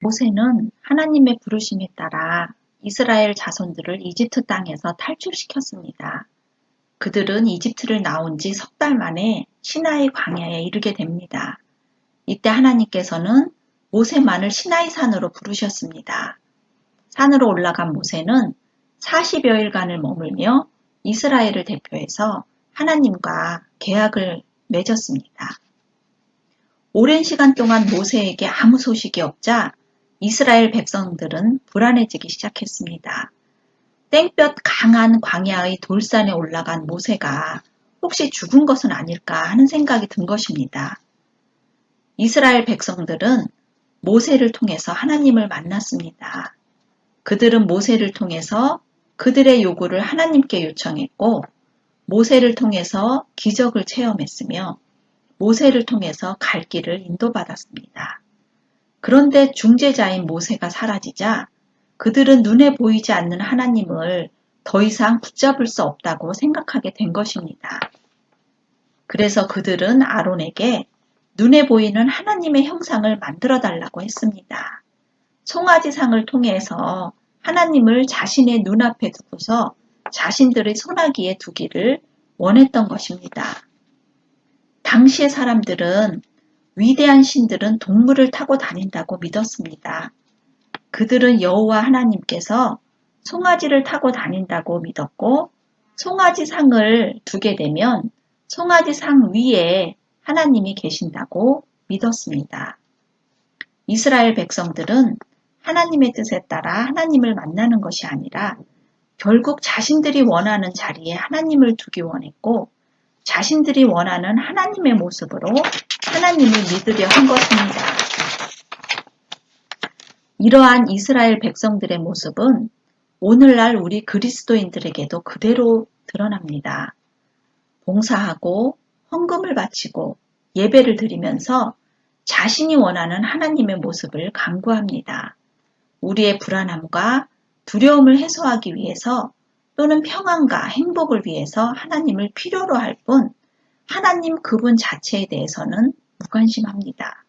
모세는 하나님의 부르심에 따라 이스라엘 자손들을 이집트 땅에서 탈출시켰습니다. 그들은 이집트를 나온 지 석 달 만에 시나이 광야에 이르게 됩니다. 이때 하나님께서는 모세만을 시나이 산으로 부르셨습니다. 산으로 올라간 모세는 40여일간을 머물며 이스라엘을 대표해서 하나님과 계약을 맺었습니다. 오랜 시간 동안 모세에게 아무 소식이 없자 이스라엘 백성들은 불안해지기 시작했습니다. 땡볕 강한 광야의 돌산에 올라간 모세가 혹시 죽은 것은 아닐까 하는 생각이 든 것입니다. 이스라엘 백성들은 모세를 통해서 하나님을 만났습니다. 그들은 모세를 통해서 그들의 요구를 하나님께 요청했고 모세를 통해서 기적을 체험했으며 모세를 통해서 갈 길을 인도받았습니다. 그런데 중재자인 모세가 사라지자 그들은 눈에 보이지 않는 하나님을 더 이상 붙잡을 수 없다고 생각하게 된 것입니다. 그래서 그들은 아론에게 눈에 보이는 하나님의 형상을 만들어 달라고 했습니다. 송아지상을 통해서 하나님을 자신의 눈앞에 두고서 자신들의 손아귀에 두기를 원했던 것입니다. 당시의 사람들은 위대한 신들은 동물을 타고 다닌다고 믿었습니다. 그들은 여호와 하나님께서 송아지를 타고 다닌다고 믿었고 송아지 상을 두게 되면 송아지 상 위에 하나님이 계신다고 믿었습니다. 이스라엘 백성들은 하나님의 뜻에 따라 하나님을 만나는 것이 아니라 결국 자신들이 원하는 자리에 하나님을 두기 원했고 자신들이 원하는 하나님의 모습으로 하나님을 믿으려 한 것입니다. 이러한 이스라엘 백성들의 모습은 오늘날 우리 그리스도인들에게도 그대로 드러납니다. 봉사하고 헌금을 바치고 예배를 드리면서 자신이 원하는 하나님의 모습을 강구합니다. 우리의 불안함과 두려움을 해소하기 위해서 또는 평안과 행복을 위해서 하나님을 필요로 할 뿐 하나님 그분 자체에 대해서는 무관심합니다.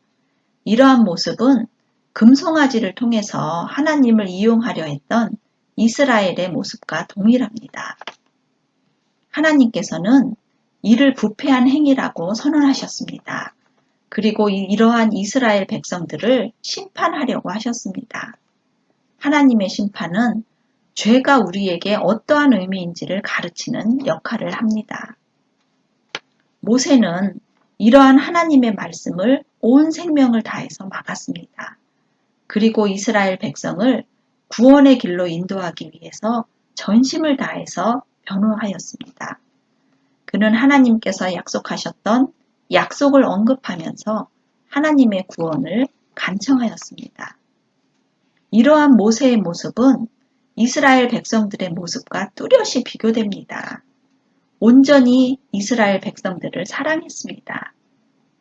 이러한 모습은 금송아지를 통해서 하나님을 이용하려 했던 이스라엘의 모습과 동일합니다. 하나님께서는 이를 부패한 행위라고 선언하셨습니다. 그리고 이러한 이스라엘 백성들을 심판하려고 하셨습니다. 하나님의 심판은 죄가 우리에게 어떠한 의미인지를 가르치는 역할을 합니다. 모세는 이러한 하나님의 말씀을 온 생명을 다해서 막았습니다. 그리고 이스라엘 백성을 구원의 길로 인도하기 위해서 전심을 다해서 변호하였습니다. 그는 하나님께서 약속하셨던 약속을 언급하면서 하나님의 구원을 간청하였습니다. 이러한 모세의 모습은 이스라엘 백성들의 모습과 뚜렷이 비교됩니다. 온전히 이스라엘 백성들을 사랑했습니다.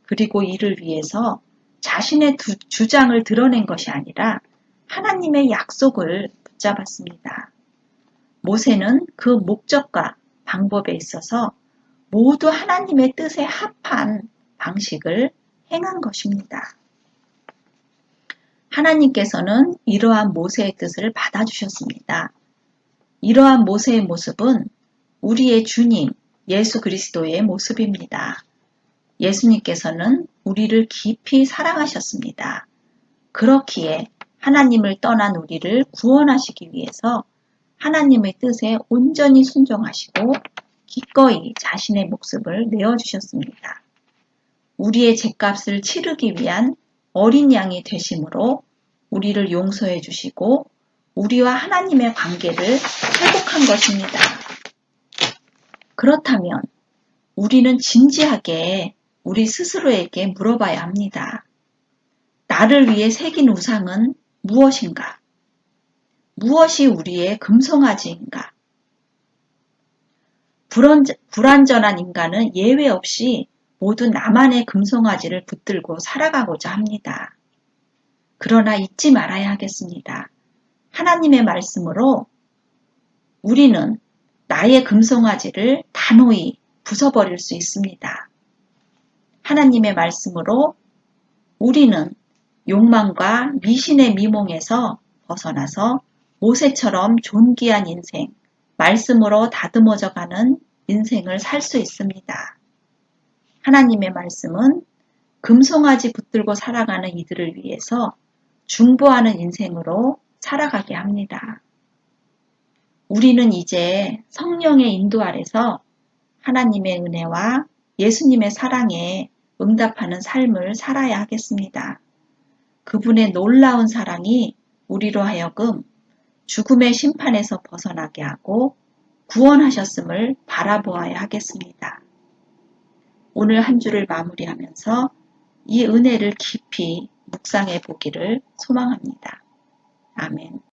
그리고 이를 위해서 자신의 주장을 드러낸 것이 아니라 하나님의 약속을 붙잡았습니다. 모세는 그 목적과 방법에 있어서 모두 하나님의 뜻에 합한 방식을 행한 것입니다. 하나님께서는 이러한 모세의 뜻을 받아주셨습니다. 이러한 모세의 모습은 우리의 주님 예수 그리스도의 모습입니다. 예수님께서는 우리를 깊이 사랑하셨습니다. 그렇기에 하나님을 떠난 우리를 구원하시기 위해서 하나님의 뜻에 온전히 순종하시고 기꺼이 자신의 목숨을 내어주셨습니다. 우리의 죄값을 치르기 위한 어린 양이 되심으로 우리를 용서해 주시고 우리와 하나님의 관계를 회복한 것입니다. 그렇다면 우리는 진지하게 우리 스스로에게 물어봐야 합니다. 나를 위해 새긴 우상은 무엇인가? 무엇이 우리의 금송아지인가? 불완전한 인간은 예외 없이 모두 나만의 금송아지를 붙들고 살아가고자 합니다. 그러나 잊지 말아야 하겠습니다. 하나님의 말씀으로 우리는 나의 금송아지를 단호히 부숴버릴 수 있습니다. 하나님의 말씀으로 우리는 욕망과 미신의 미몽에서 벗어나서 모세처럼 존귀한 인생, 말씀으로 다듬어져 가는 인생을 살 수 있습니다. 하나님의 말씀은 금송아지 붙들고 살아가는 이들을 위해서 중보하는 인생으로 살아가게 합니다. 우리는 이제 성령의 인도 아래서 하나님의 은혜와 예수님의 사랑에 응답하는 삶을 살아야 하겠습니다. 그분의 놀라운 사랑이 우리로 하여금 죽음의 심판에서 벗어나게 하고 구원하셨음을 바라보아야 하겠습니다. 오늘 한 주를 마무리하면서 이 은혜를 깊이 묵상해 보기를 소망합니다. 아멘.